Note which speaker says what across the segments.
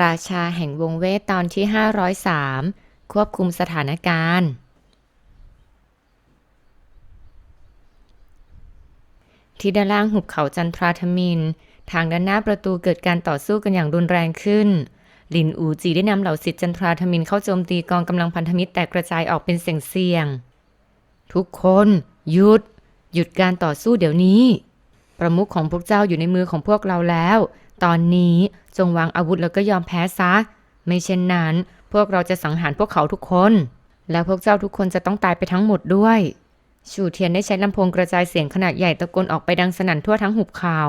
Speaker 1: ราชาแห่งวงเวทตอนที่ 503 ควบคุมสถานการณ์ ที่ด้านล่างหุบเขาจันทราธมิน ทางด้านหน้าประตูเกิดการต่อสู้กันอย่างรุนแรงขึ้น ลินอูจีได้นำเหล่าสิทธิ์จันทราธมินเข้าโจมตีกองกำลังพันธมิตรแตกกระจายออกเป็นเสียงๆทุกคนหยุด หยุดการต่อสู้เดี๋ยวนี้ ประมุขของพวกเจ้าอยู่ในมือของพวกเราแล้ว ตอนนี้จงวางอาวุธแล้วก็ยอมแพ้ซะ ไม่เช่นนั้น พวกเราจะสังหารพวกเขาทุกคน แล้วพวกเจ้าทุกคนจะต้องตายไปทั้งหมดด้วย ชูเทียนได้ใช้ลำโพงกระจายเสียงขนาดใหญ่ตะโกนออกไปดังสนั่นทั่วทั้งหุบเขา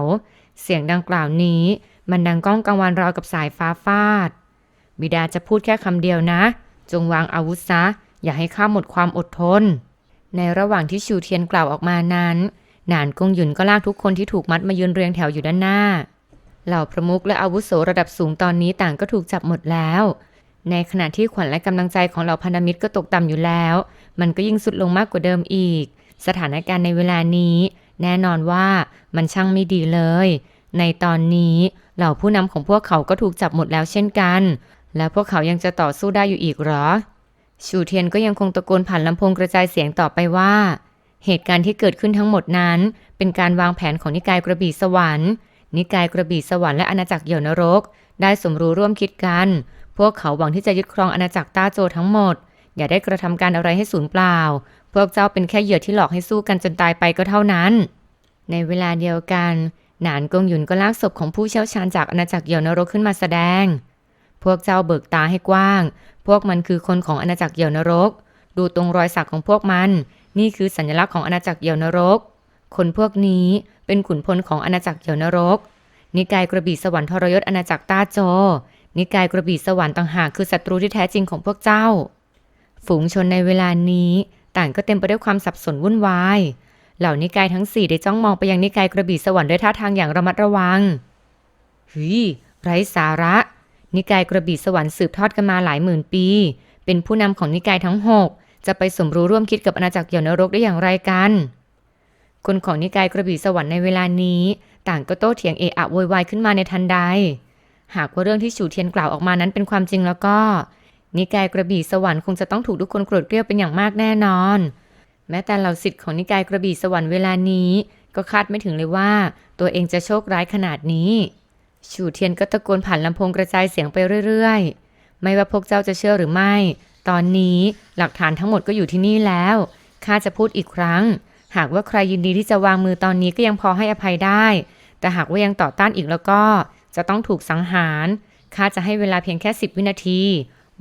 Speaker 1: เสียงดังกล่าวนี้ มันดังก้องกังวานราวกับสายฟ้าฟาด บิดาจะพูดแค่คำเดียวนะ จงวางอาวุธซะ อย่าให้ข้าหมดความอดทน ในระหว่างที่ชูเทียนกล่าวออกมานั้น หนานกงหยุนก็ลากทุกคนที่ถูกมัดมายืนเรียงแถวอยู่ด้านหน้า เหล่าประมุขและอาวุโสระดับสูงตอนนี้ต่างก็ถูกจับหมดแล้ว ในขณะที่ขวัญและกำลังใจของเหล่าพันธมิตรก็ตกต่ำอยู่แล้ว มันก็ยิ่งสุดลงมากกว่าเดิมอีก สถานการณ์ในเวลานี้ แน่นอนว่ามันช่างไม่ดีเลย ในตอนนี้เหล่าผู้นำของพวกเขาก็ถูกจับหมดแล้วเช่นกัน แล้วพวกเขายังจะต่อสู้ได้อยู่อีกหรอ ชูเทียนก็ยังคงตะโกนผ่านลำโพงกระจายเสียงต่อไปว่า เหตุการณ์ที่เกิดขึ้นทั้งหมดนั้น เป็นการวางแผนของนิกายกระบี่สวรรค์ นิกายกระบี่สวรรค์และอาณาจักรเหยี่ยวนรก ได้สมรู้ร่วมคิดกัน พวกเขาหวังที่จะยึดครองอาณาจักรต้าโจทั้งหมด อย่าได้กระทำการอะไรให้สูญเปล่า พวกเจ้าเป็นแค่เหยื่อที่หลอกให้สู้กันจนตายไปก็เท่านั้น ในเวลาเดียวกัน หนานกงหยุนก็ลากศพของผู้เชี่ยวชาญจากอาณาจักรเหยี่ยวนรกขึ้นมาแสดง พวกเจ้าเบิกตาให้กว้าง พวกมันคือคนของอาณาจักรเหยี่ยวนรก ดูตรงรอยสักของพวกมัน นี่คือสัญลักษณ์ของอาณาจักรเหยี่ยวนรก คนพวกนี้ เป็นขุนพลของอาณาจักรเหยี่ยวนรก นิกายกระบี่สวรรค์ทรยศอาณาจักรต้าโจ นิกายกระบี่สวรรค์ต่างหากคือศัตรูที่แท้จริงของพวกเจ้า ฝูงชนในเวลานี้ต่างก็เต็มไปด้วยความสับสนวุ่นวาย เหล่านิกายทั้งสี่ได้จ้องมองไปยังนิกายกระบี่สวรรค์ด้วยท่าทางอย่างระมัดระวังเฮ้ยไร้สาระ นิกายกระบี่สวรรค์สืบทอดกันมาหลายหมื่นปี เป็นผู้นำของนิกายทั้งหกจะไปสมรู้ร่วมคิดกับอาณาจักรเหยนรกได้อย่างไรกัน คนของนิกายกระบี่สวรรค์ในเวลานี้ ต่างก็โต้เถียงเอะอะโวยวายขึ้นมาในทันใด หากว่าเรื่องที่ฉูเทียนกล่าวออกมานั้นเป็นความจริงแล้วก็ นิกายกระบี่สวรรค์คงจะต้องถูกทุกคนโกรธเกลียวเป็นอย่างมากแน่นอน แม้แต่เหล่าสิทธิ์ของนิกายกระบี่สวรรค์เวลานี้ ก็คาดไม่ถึงเลยว่า ตัวเองจะโชคร้ายขนาดนี้ฉูเทียนก็ตะโกนผ่านลำโพงกระจายเสียงไปเรื่อยๆ ไม่ว่าพวกเจ้าจะเชื่อหรือไม่ ตอนนี้หลักฐานทั้งหมดก็อยู่ที่นี่แล้วข้าจะพูดอีกครั้ง หากว่าใครยินดีที่จะวางมือตอนนี้ก็ยังพอให้อภัยได้ แต่หากว่ายังต่อต้านอีกแล้วก็ จะต้องถูกสังหารข้าจะให้เวลาเพียงแค่สิบวินาที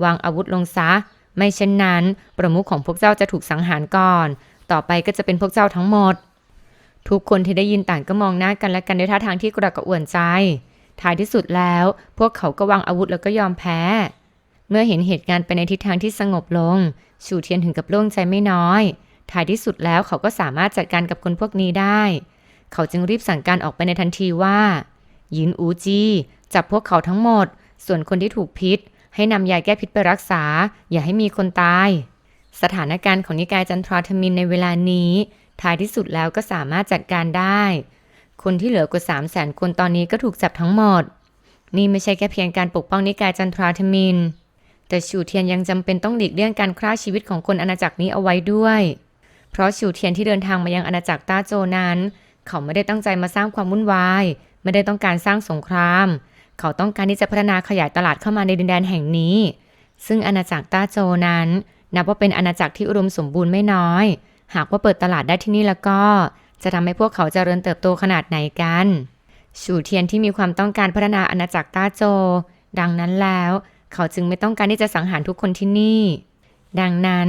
Speaker 1: วางอาวุธลงซะ ไม่เช่นนั้น ประมุขของพวกเจ้าจะถูกสังหารก่อน ต่อไปก็จะเป็นพวกเจ้าทั้งหมด ทุกคนที่ได้ยินต่างก็มองหน้ากันและกันด้วยท่าทางที่กระกระอ่วนใจ ท้ายที่สุดแล้ว พวกเขาก็วางอาวุธแล้วก็ยอมแพ้ เมื่อเห็นเหตุการณ์ไปในทิศทางที่สงบลง ชูเทียนถึงกับโล่งใจไม่น้อย ท้ายที่สุดแล้วเขาก็สามารถจัดการกับคนพวกนี้ได้ เขาจึงรีบสั่งการออกไปในทันทีว่า ยินอูจีจับพวกเขาทั้งหมด ส่วนคนที่ถูกพิษ ให้นำยาแก้พิษไปรักษา อย่าให้มีคนตาย สถานการณ์ของนิกายจันทราธมินในเวลานี้ ท้ายที่สุดแล้วก็สามารถจัดการได้ คนที่เหลือกว่า3 0 0แสนคนตอนนี้ก็ถูกจับทั้งหมด นี่ไม่ใช่แค่เพียงการปกป้องนิกายจันทราธมิน แต่ชูเทียนยังจำเป็นต้องหลีกเลี่ยงการฆ่าชีวิตของคนอาณาจักรนี้เอาไว้ด้วย เพราะชูเทียนที่เดินทางมายังอาณาจักรต้าโจนั้น เขาไม่ได้ตั้งใจมาสร้างความวุ่นวาย ไม่ได้ต้องการสร้างสงคราม เขาต้องการที่จะพัฒนาขยายตลาดเข้ามาในดินแดนแห่งนี้ ซึ่งอาณาจักรต้าโจนั้น นับว่าเป็นอาณาจักรที่อุดมสมบูรณ์ไม่น้อย หากว่าเปิดตลาดได้ที่นี่แล้วก็ จะทำให้พวกเขาเจริญเติบโตขนาดไหนกันชูเทียนที่มีความต้องการพัฒนาอาณาจักรต้าโจ ดังนั้นแล้ว เขาจึงไม่ต้องการที่จะสังหารทุกคนที่นี่ ดังนั้น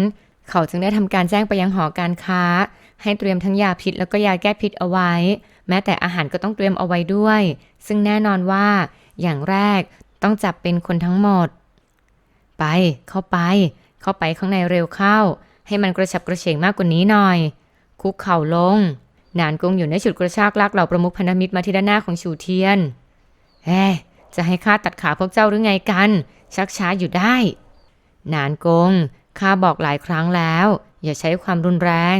Speaker 1: เขาจึงได้ทำการแจ้งไปยังหอการค้า ให้เตรียมทั้งยาพิษแล้วก็ยาแก้พิษเอาไว้ แม้แต่อาหารก็ต้องเตรียมเอาไว้ด้วย ซึ่งแน่นอนว่า อย่างแรกต้องจับเป็นคนทั้งหมด ไป เข้าไป เข้าไปข้างในเร็วเข้า ให้มันกระฉับกระเฉงมากกว่านี้หน่อย คุกเข่าลง นานกงอยู่ในฉุดกระชากลากเหล่าประมุขพันธมิตรมาที่ด้านหน้าของชูเทียนเฮ้จะให้ข้าตัดขาพวกเจ้าหรือไงกัน ชักช้าอยู่ได้ นานกง ข้าบอกหลายครั้งแล้ว อย่าใช้ความรุนแรง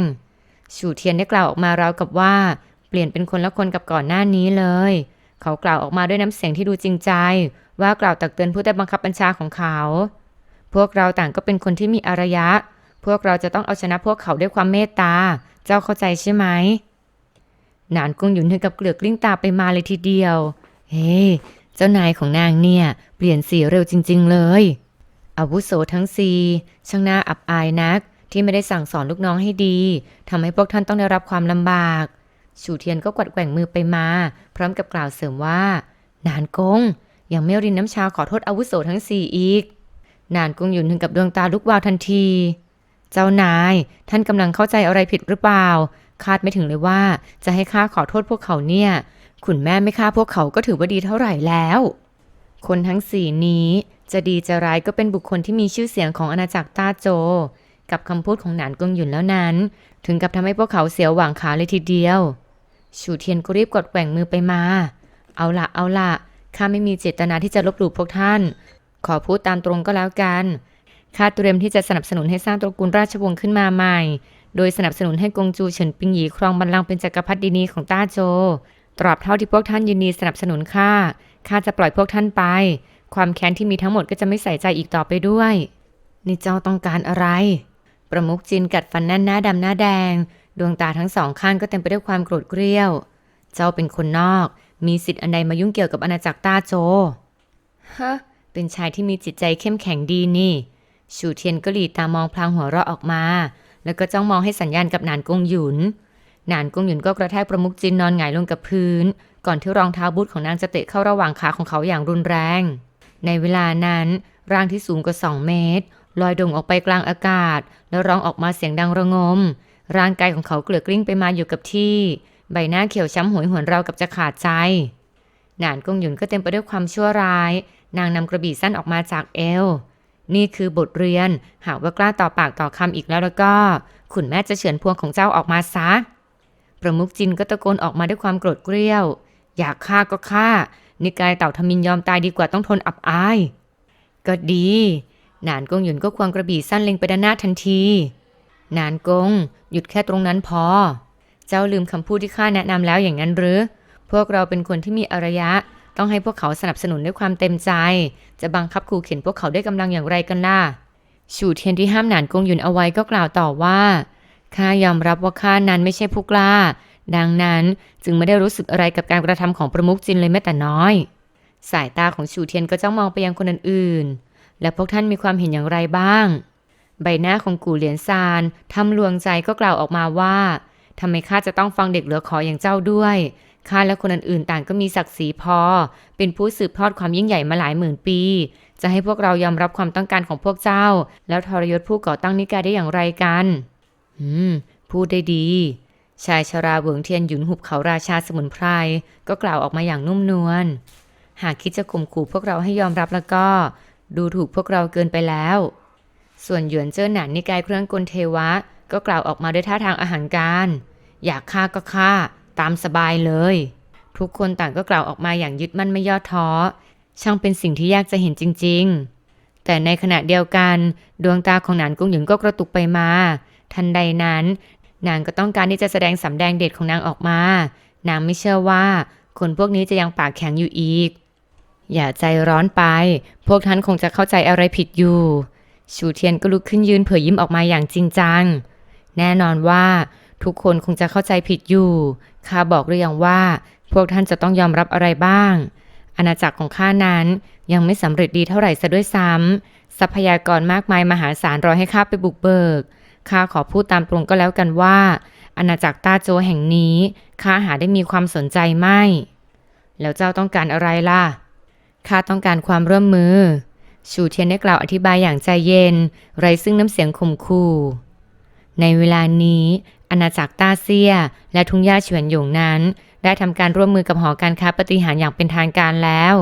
Speaker 1: ชูเทียนได้กล่าวออกมาราวกับว่า เปลี่ยนเป็นคนละคนกับก่อนหน้านี้เลย เขากล่าวออกมาด้วยน้ำเสียงที่ดูจริงใจ ว่ากล่าวตักเตือนผู้ใต้บังคับบัญชาของเขา พวกเราต่างก็เป็นคนที่มีอารยะ พวกเราจะต้องเอาชนะพวกเขาด้วยความเมตตา เจ้าเข้าใจใช่ไหมหนานกุ้งหยุนถึงกับเกลือกลิ้งตาไปมาเลยทีเดียว เฮ้ เจ้านายของนางเนี่ย เปลี่ยนสีเร็วจริง ๆ เลย อาวุโสทั้งสี่ช่างน่าอับอายนักที่ไม่ได้สั่งสอนลูกน้องให้ดีทำให้พวกท่านต้องได้รับความลำบาก ชูเทียนก็กวัดแกว่งมือไปมา พร้อมกับกล่าวเสริมว่า นานกง ยังไม่รินน้ำชาขอโทษอาวุโสทั้งสี่อีก นานกงหยุนถึงกับดวงตาลุกวาวทันที เจ้านาย ท่านกำลังเข้าใจอะไรผิดหรือเปล่า คาดไม่ถึงเลยว่า จะให้ข้าขอโทษพวกเขาเนี่ยขุนแม่ไม่ฆ่าพวกเขาก็ถือว่าดีเท่าไหร่แล้ว คนทั้งสี่นี้ จะดีจะร้ายก็เป็นบุคคลที่มีชื่อเสียงของอาณาจักรต้าโจ กับคำพูดของหนานกงหยุนแล้วนั้น ถึงกับทำให้พวกเขาเสียวหวังขาเลยทีเดียว ชูเทียนก็รีบกดแกว่งมือไปมา เอาละเอาละข้าไม่มีเจตนาที่จะลบหลู่พวกท่าน ขอพูดตามตรงก็แล้วกันข้าเตรียมที่จะสนับสนุนให้สร้างตระกูลราชวงศ์ขึ้นมาใหม่ โดยสนับสนุนให้กงจูเฉินปิงหยีครองบัลลังก์เป็นจักรพรรดินีของต้าโจ ตราบเท่าที่พวกท่านยินดีสนับสนุนข้า ข้าจะปล่อยพวกท่านไป ความแค้นที่มีทั้งหมดก็จะไม่ใส่ใจอีกต่อไปด้วย นี่เจ้าต้องการอะไร ประมุขจินกัดฟันแน่นหน้าดำหน้าแดง ดวงตาทั้งสองข้างก็เต็มไปด้วยความโกรธเกรี้ยว เจ้าเป็นคนนอก มีสิทธิ์อันใดมายุ่งเกี่ยวกับอาณาจักรต้าโจ ฮะ เป็นชายที่มีจิตใจเข้มแข็งดีนี่ ชูเทียนก็หลีตามองพลางหัวเราะออกมา แล้วก็จ้องมองให้สัญญาณกับหนานกงหยุนหนานกงหยุนก็กระแทกประมุขจินนอนหงายลงกับพื้น ก่อนที่รองเท้าบูทของนางจะเตะเข้าระหว่างขาของเขาอย่างรุนแรง ในเวลานั้น ร่างที่สูงกว่า 2 เมตร ลอยโด่งออกไปกลางอากาศ แล้วร้องออกมาเสียงดังระงม ร่างกายของเขาเกลือกกลิ้งไปมาอยู่กับที่ ใบหน้าเขียวช้ำหวยหวนราวกับจะขาดใจ หนานกงหยุนก็เต็มไปด้วยความชั่วร้าย นางนำกระบี่สั้นออกมาจากเอว นี่คือบทเรียน หากว่ากล้าต่อปากต่อคำอีกแล้วแล้วก็ ขุนแม่จะเฉือนพวงของเจ้าออกมาซะ ประมุขจินก็ตะโกนออกมาด้วยความโกรธเกรี้ยว อยากฆ่าก็ฆ่า นิกายเต่าทมินยอมตายดีกว่าต้องทนอับอาย ก็ดี นานกงหยุนก็ควงกระบี่สั้นเล็งไปด้านหน้าทันที นานกง หยุดแค่ตรงนั้นพอ เจ้าลืมคำพูดที่ข้าแนะนำแล้วอย่างนั้นหรือ พวกเราเป็นคนที่มีอารยะ ต้องให้พวกเขาสนับสนุนด้วยความเต็มใจ จะบังคับขู่เข็นพวกเขาด้วยกำลังอย่างไรกันล่ะชูเทียนที่ห้ามหนานกงหยุนเอาไว้ก็กล่าวต่อว่าข้ายอมรับว่าข้านั้นไม่ใช่ผู้กล้า ดังนั้นจึงไม่ได้รู้สึกอะไรกับการกระทำของประมุขจินเลยแม้แต่น้อย สายตาของชูเทียนก็จ้องมองไปยังคนอื่นๆ และพวกท่านมีความเห็นอย่างไรบ้าง ใบหน้าของกูเหลียนซานทำลวงใจก็กล่าวออกมาว่าทำไมข้าจะต้องฟังเด็กเหลือขออย่างเจ้าด้วยข้าและคนอื่นๆต่างก็มีศักดิ์ศรีพอ เป็นผู้สืบทอดความยิ่งใหญ่มาหลายหมื่นปี จะให้พวกเรายอมรับความต้องการของพวกเจ้า แล้วทรยศผู้ก่อตั้งนิกายได้อย่างไรกัน อืม พูดได้ดี ชายชราเหวิงเทียนหยุนหุบเขาราชาสมุนไพรก็กล่าวออกมาอย่างนุ่มนวล หากคิดจะข่มขู่พวกเราให้ยอมรับแล้วก็ ดูถูกพวกเราเกินไปแล้ว ส่วนหยวนเจิ้อหนานนิกายเครื่องกลเทวะ ก็กล่าวออกมาด้วยท่าทางอาหารการ อยากฆ่าก็ฆ่า ตามสบายเลย ทุกคนต่างก็กล่าวออกมาอย่างยึดมั่นไม่ย่อท้อ ช่างเป็นสิ่งที่ยากจะเห็นจริง ๆ แต่ในขณะเดียวกัน ดวงตาของหนานกุ้งหยุนก็กระตุกไปมาทันใดนั้น นางก็ต้องการที่จะแสดงสำแดงเด็ดของนางออกมา นางไม่เชื่อว่า คนพวกนี้จะยังปากแข็งอยู่อีก อย่าใจร้อนไป พวกท่านคงจะเข้าใจอะไรผิดอยู่ ชูเทียนก็ลุกขึ้นยืนเผยยิ้มออกมาอย่างจริงจัง แน่นอนว่า ทุกคนคงจะเข้าใจผิดอยู่ ข้าบอกหรือยังว่า พวกท่านจะต้องยอมรับอะไรบ้าง อาณาจักรของข้านั้นยังไม่สำเร็จดีเท่าไหร่ซะด้วยซ้ำทรัพยากรมากมายมหาศาลรอให้ข้าไปบุกเบิก ข้าขอพูดตามตรงก็แล้วกันว่า อาณาจักรต้าโจแห่งนี้ข้าหาได้มีความสนใจไม่ แล้วเจ้าต้องการอะไรล่ะ ข้าต้องการความร่วมมือ ชูเทียนได้กล่าวอธิบายอย่างใจเย็น ไร้ซึ่งน้ำเสียงข่มขู่ในเวลานี้ อาณาจักรต้าเซีย และทุ่งหญ้าเฉวียนหยงนั้น ได้ทำการร่วมมือกับหอการค้าปฏิหารอย่างเป็นทางการแล้ว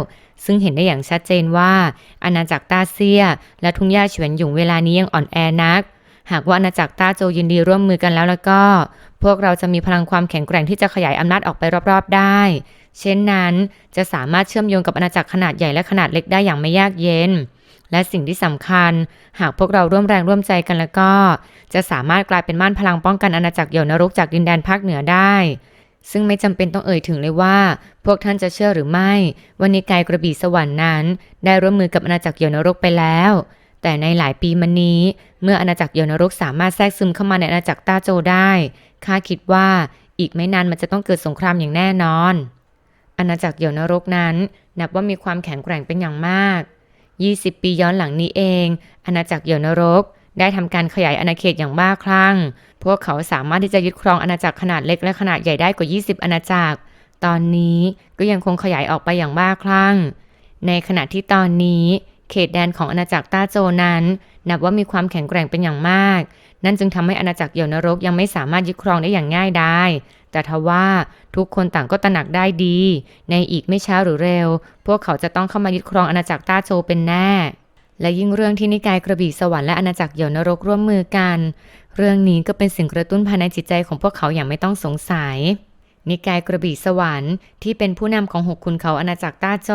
Speaker 1: ซึ่งเห็นได้อย่างชัดเจนว่า อาณาจักรต้าเซีย และทุ่งหญ้าเฉวียนหยงเวลานี้ยังอ่อนแอนัก หากว่าอาณาจักรต้าโจยินดีร่วมมือกันแล้วแล้วก็ พวกเราจะมีพลังความแข็งแกร่งที่จะขยายอำนาจออกไปรอบๆได้ เช่นนั้นจะสามารถเชื่อมโยงกับอาณาจักรขนาดใหญ่และขนาดเล็กได้อย่างไม่ยากเย็น และสิ่งที่สำคัญ หากพวกเราร่วมแรงร่วมใจกันแล้วก็ จะสามารถกลายเป็นม่านพลังป้องกันอาณาจักรเหยวนรกจากดินแดนภาคเหนือได้ซึ่งไม่จำเป็นต้องเอ่ยถึงเลยว่า พวกท่านจะเชื่อหรือไม่ว่านิกายกระบี่สวรรค์นั้น ได้ร่วมมือกับอาณาจักรเยวนรกไปแล้ว แต่ในหลายปีมานี้ เมื่ออาณาจักรเยวนรกสามารถแทรกซึมเข้ามาในอาณาจักรต้าโจได้ข้าคิดว่าอีกไม่นานมันจะต้องเกิดสงครามอย่างแน่นอน อาณาจักรเยวนรกนั้น นับว่ามีความแข็งแกร่งเป็นอย่างมาก 20 ปีย้อนหลังนี้เอง อาณาจักรเยวนรกได้ทำการขยายอาณาเขตอย่างบ้าคลั่ง พวกเขาสามารถที่จะยึดครองอาณาจักรขนาดเล็กและขนาดใหญ่ได้กว่า 20 อาณาจักร ตอนนี้ก็ยังคงขยายออกไปอย่างบ้าคลั่ง ในขณะที่ตอนนี้ เขตแดนของอาณาจักรต้าโจนั้น นับว่ามีความแข็งแกร่งเป็นอย่างมาก นั่นจึงทำให้อาณาจักรเหยวนรกยังไม่สามารถยึดครองได้อย่างง่ายได้ แต่ทว่าทุกคนต่างก็ตระหนักได้ดี ในอีกไม่ช้าหรือเร็ว พวกเขาจะต้องเข้ามายึดครองอาณาจักรต้าโจเป็นแน่ และยิ่งเรื่องที่นิกายกระบี่สวรรค์และอาณาจักรเหยวนรกร่วมมือกัน เรื่องนี้ก็เป็นสิ่งกระตุ้นภายในจิตใจของพวกเขาอย่างไม่ต้องสงสัยนิกายกระบี่สวรรค์ที่เป็นผู้นำของหกขุนเขาอาณาจักรต้าโจ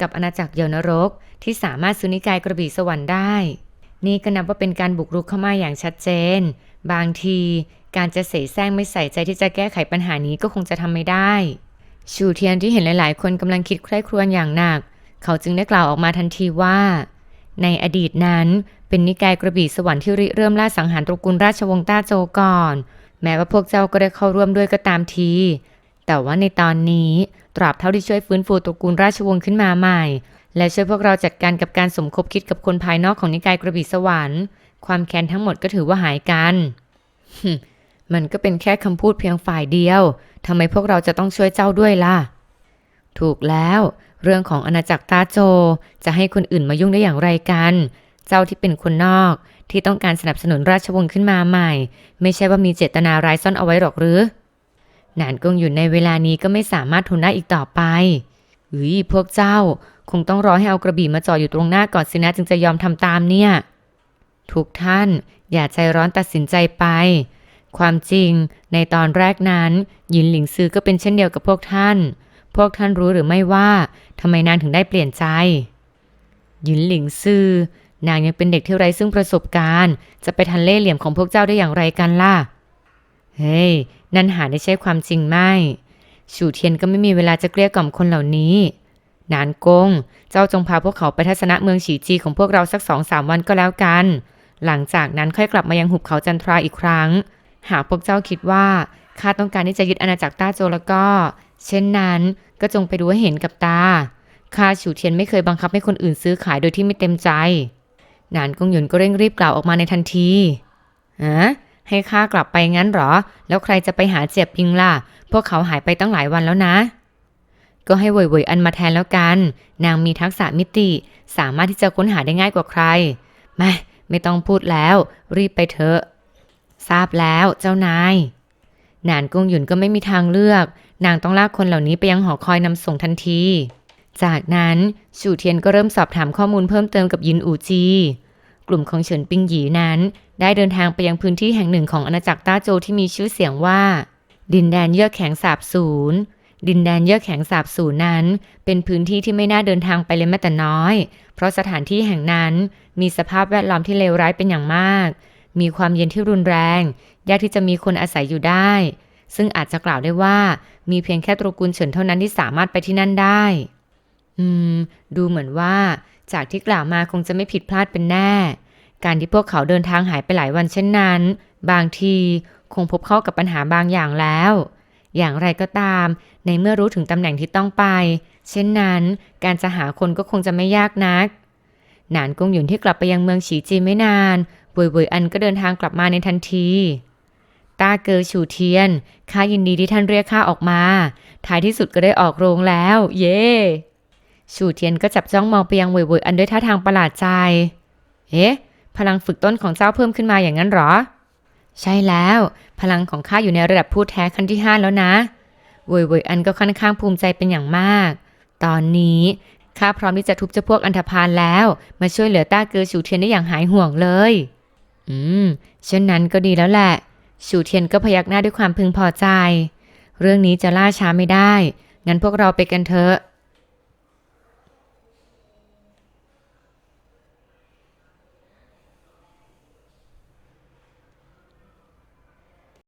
Speaker 1: กับอาณาจักรเยวนรก ที่สามารถซื้อนิกายกระบี่สวรรค์ได้ นี่ก็นับว่าเป็นการบุกรุกเข้ามาอย่างชัดเจน บางทีการจะเสแสร้งไม่ใส่ใจที่จะแก้ไขปัญหานี้ก็คงจะทำไม่ได้ชูเทียนที่เห็นหลาย ๆ คนกำลังคิดใคร่ครวญอย่างหนัก เขาจึงได้กล่าวออกมาทันทีว่า ในอดีตนั้นเป็นนิกายกระบี่สวรรค์ที่ริเริ่มล่าสังหารตระกูลราชวงศ์ต้าโจก่อน แม้ว่าพวกเจ้าก็ได้เข้าร่วมด้วยก็ตามที แต่ว่าในตอนนี้ตราบเท่าที่ช่วยฟื้นฟูตระกูลราชวงศ์ขึ้นมาใหม่ และช่วยพวกเราจัดการกับการสมคบคิดกับคนภายนอกของนิกายกระบี่สวรรค์ ความแค้นทั้งหมดก็ถือว่าหายกันมันก็เป็นแค่คำพูดเพียงฝ่ายเดียวทำไมพวกเราจะต้องช่วยเจ้าด้วยล่ะ ถูกแล้ว เรื่องของอาณาจักรตาโจ จะให้คนอื่นมายุ่งได้อย่างไรกัน เจ้าที่เป็นคนนอก ที่ต้องการสนับสนุนราชวงศ์ขึ้นมาใหม่ ไม่ใช่ว่ามีเจตนาร้ายซ่อนเอาไว้หรอกหรือหนานกงอยู่ในเวลานี้ก็ไม่สามารถทนได้อีกต่อไปเฮ้ยพวกเจ้า คงต้องรอให้เอากระบี่มาจ่ออยู่ตรงหน้าก่อนสินะจึงจะยอมทำตามเนี่ย ทุกท่านอย่าใจร้อนตัดสินใจไป ความจริงในตอนแรกนั้นหยินหลิงซือก็เป็นเช่นเดียวกับพวกท่าน พวกท่านรู้หรือไม่ว่าทำไมนางถึงได้เปลี่ยนใจ หยินหลิงซือนางยังเป็นเด็กที่ไร้ซึ่งประสบการณ์ จะไปทันเล่เหลี่ยมของพวกเจ้าได้อย่างไรกันล่ะ เฮ้ย นั่นหาได้ใช่ความจริงไหม ชูเทียนก็ไม่มีเวลาจะเกลี้ยกล่อมคนเหล่านี้ นานกง เจ้าจงพาพวกเขาไปทัศนะเมืองฉีจีของพวกเราสักสองสามวันก็แล้วกัน หลังจากนั้นค่อยกลับมายังหุบเขาจันทราอีกครั้ง หากพวกเจ้าคิดว่าข้าต้องการที่จะยึดอาณาจักรต้าโจแล้วก็ เช่นนั้นก็จงไปดูให้เห็นกับตาข้าฉูเทียนไม่เคยบังคับให้คนอื่นซื้อขายโดยที่ไม่เต็มใจ นานกงหยุนก็เร่งรีบกล่าวออกมาในทันทีฮะให้ข้ากลับไปงั้นหรอ แล้วใครจะไปหาเจียบพิงล่ะ พวกเขาหายไปตั้งหลายวันแล้วนะ ก็ให้เว่ยเวยอันมาแทนแล้วกัน นางมีทักษะมิติ สามารถที่จะค้นหาได้ง่ายกว่าใครมาไม่ต้องพูดแล้ว รีบไปเถอะ ทราบแล้วเจ้านายหนานกงหยุนก็ไม่มีทางเลือก นางต้องลากคนเหล่านี้ไปยังหอคอยนำส่งทันที จากนั้นชูเทียนก็เริ่มสอบถามข้อมูลเพิ่มเติมกับยินอูจี กลุ่มของเฉินปิงหยีนั้น ได้เดินทางไปยังพื้นที่แห่งหนึ่งของอาณาจักรต้าโจที่มีชื่อเสียงว่า ดินแดนเยือกแข็งสาบสูญ ดินแดนเยือกแข็งสาบสูญนั้น เป็นพื้นที่ที่ไม่น่าเดินทางไปเลยแม้แต่น้อย เพราะสถานที่แห่งนั้นมีสภาพแวดล้อมที่เลวร้ายเป็นอย่างมาก มีความเย็นที่รุนแรง ยากที่จะมีคนอาศัยอยู่ได้ ซึ่งอาจจะกล่าวได้ว่า มีเพียงแค่ตระกูลเฉินเท่านั้นที่สามารถไปที่นั่นได้ อืม ดูเหมือนว่า จากที่กล่าวมาคงจะไม่ผิดพลาดเป็นแน่ การที่พวกเขาเดินทางหายไปหลายวันเช่นนั้น บางทีคงพบเข้ากับปัญหาบางอย่างแล้ว อย่างไรก็ตาม ในเมื่อรู้ถึงตำแหน่งที่ต้องไป เช่นนั้นการจะหาคนก็คงจะไม่ยากนัก หนานกงหยุนที่กลับไปยังเมืองฉีจีไม่นานเวยเวยอันก็เดินทางกลับมาในทันทีตาเกอฉูเทียน ข้ายินดีที่ท่านเรียกข้าออกมา ท้ายที่สุดก็ได้ออกโรงแล้ว เย่ฉูเทียนก็จับจ้องมองไปยังเวยเวยอันด้วยท่าทางประหลาดใจ เอ๊ะ พลังฝึกต้นของเจ้าเพิ่มขึ้นมาอย่างนั้นหรอ ใช่แล้ว พลังของข้าอยู่ในระดับผู้แท้ขั้นที่ห้าแล้วนะเวยเวยอันก็ค่อนข้างภูมิใจเป็นอย่างมาก ตอนนี้ข้าพร้อมที่จะทุบเจ้าพวกอันธพาลแล้ว มาช่วยเหลือต้าเกอฉูเทียนได้อย่างหายห่วงเลย อืมเช่นนั้นก็ดีแล้วแหละฉูเทียนก็พยักหน้าด้วยความพึงพอใจ เรื่องนี้จะล่าช้าไม่ได้ งั้นพวกเราไปกันเถอะ